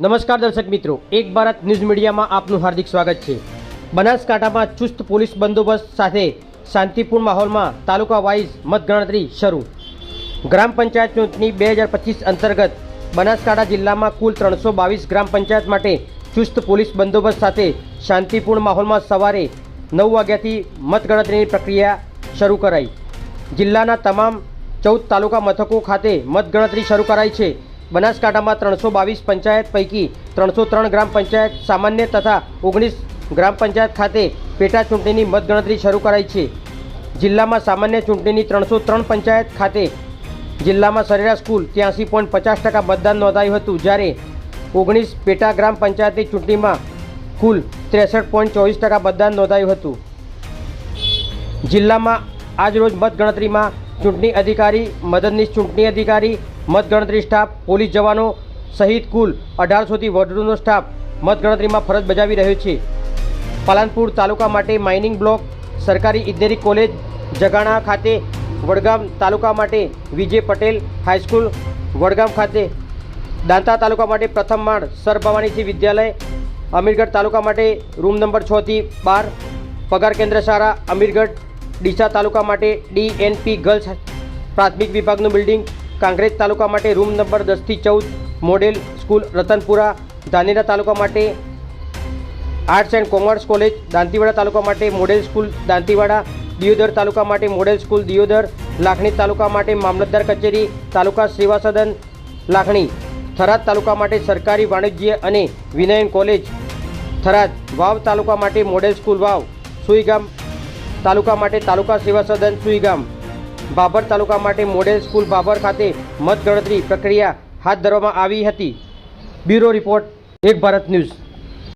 નમસ્કાર દર્શક મિત્રો, એક ભારત ન્યૂઝ મીડિયામાં આપનું હાર્દિક સ્વાગત છે. બનાસકાંઠામાં ચુસ્ત પોલીસ બંદોબસ્ત સાથે શાંતિપૂર્ણ માહોલમાં તાલુકા વાઇઝ મતગણતરી શરૂ. ગ્રામ પંચાયત ચૂંટણી બે હજાર પચીસ અંતર્ગત બનાસકાંઠા જિલ્લામાં કુલ ત્રણસો બાવીસ ગ્રામ પંચાયત માટે ચુસ્ત પોલીસ બંદોબસ્ત સાથે શાંતિપૂર્ણ માહોલમાં સવારે નવ વાગ્યાથી મતગણતરીની પ્રક્રિયા શરૂ કરાઈ. જિલ્લાના તમામ ચૌદ તાલુકા મથકો ખાતે મતગણતરી શરૂ કરાઈ છે. બનાસકાંઠામાં ત્રણસો બાવીસ પંચાયત પૈકી ત્રણસો ત્રણ ગ્રામ પંચાયત સામાન્ય તથા ઓગણીસ ગ્રામ પંચાયત ખાતે પેટા ચૂંટણીની મતગણતરી શરૂ કરાઈ છે. જિલ્લામાં સામાન્ય ચૂંટણીની ત્રણસો ત્રણ પંચાયત ખાતે જિલ્લામાં સરેરાશ કુલ ત્યાંસી પોઈન્ટ પચાસ ટકા મતદાન નોંધાયું હતું, જ્યારે ઓગણીસ પેટા ગ્રામ પંચાયતની ચૂંટણીમાં કુલ ત્રેસઠ પોઈન્ટ ચોવીસ ટકા મતદાન નોંધાયું હતું. જિલ્લામાં આજરોજ મતગણતરીમાં ચૂંટણી અધિકારી, મદદનીશ ચૂંટણી અધિકારી, મતગણતરી સ્ટાફ, પોલીસ જવાનો સહિત કુલ અઢારસોથી વધુનો સ્ટાફ મતગણતરીમાં ફરજ બજાવી રહ્યો છે. પાલનપુર તાલુકા માટે માઇનિંગ બ્લોક, સરકારી ઇજનેરી કોલેજ, જગાણા ખાતે વડગામ તાલુકા માટે વિજય પટેલ હાઈસ્કૂલ, વડગામ ખાતે દાંતા તાલુકા માટે પ્રથમ માળ સર ભવાનીજી વિદ્યાલય, અમીરગઢ તાલુકા માટે રૂમ નંબર છથી બાર, પગાર કેન્દ્ર શાળા, અમીરગઢ ડીસા તાલુકા માટે ડીએનપી ગર્લ્સ પ્રાથમિક વિભાગનું બિલ્ડિંગ કાંગ્રેજ તાલુકા માટે રૂમ નંબર દસથી ચૌદ, મોડેલ સ્કૂલ રતનપુરા, ધાનેરા તાલુકા માટે arts and commerce college, Dantiwada taluka માટે મોડેલ સ્કૂલ દાંતીવાડા, દિયોદર તાલુકા માટે મોડેલ સ્કૂલ દિયોદર, લાખણી તાલુકા માટે મામલતદાર કચેરી, તાલુકા સેવા સદન, લાખણી, થરાદ તાલુકા માટે સરકારી વાણિજ્ય અને વિનયન કોલેજ, થરાદ વાવ તાલુકા માટે મોડેલ સ્કૂલ વાવ, સુઈગામ તાલુકા માટે તાલુકા સેવા સદન સુઈગામ બાબર તાલુકા માટે મોડેલ સ્કૂલ બાબર ખાતે મતગણતરી પ્રક્રિયા હાથ ધરવામાં આવી હતી. બ્યુરો રિપોર્ટ એક ભારત ન્યૂઝ.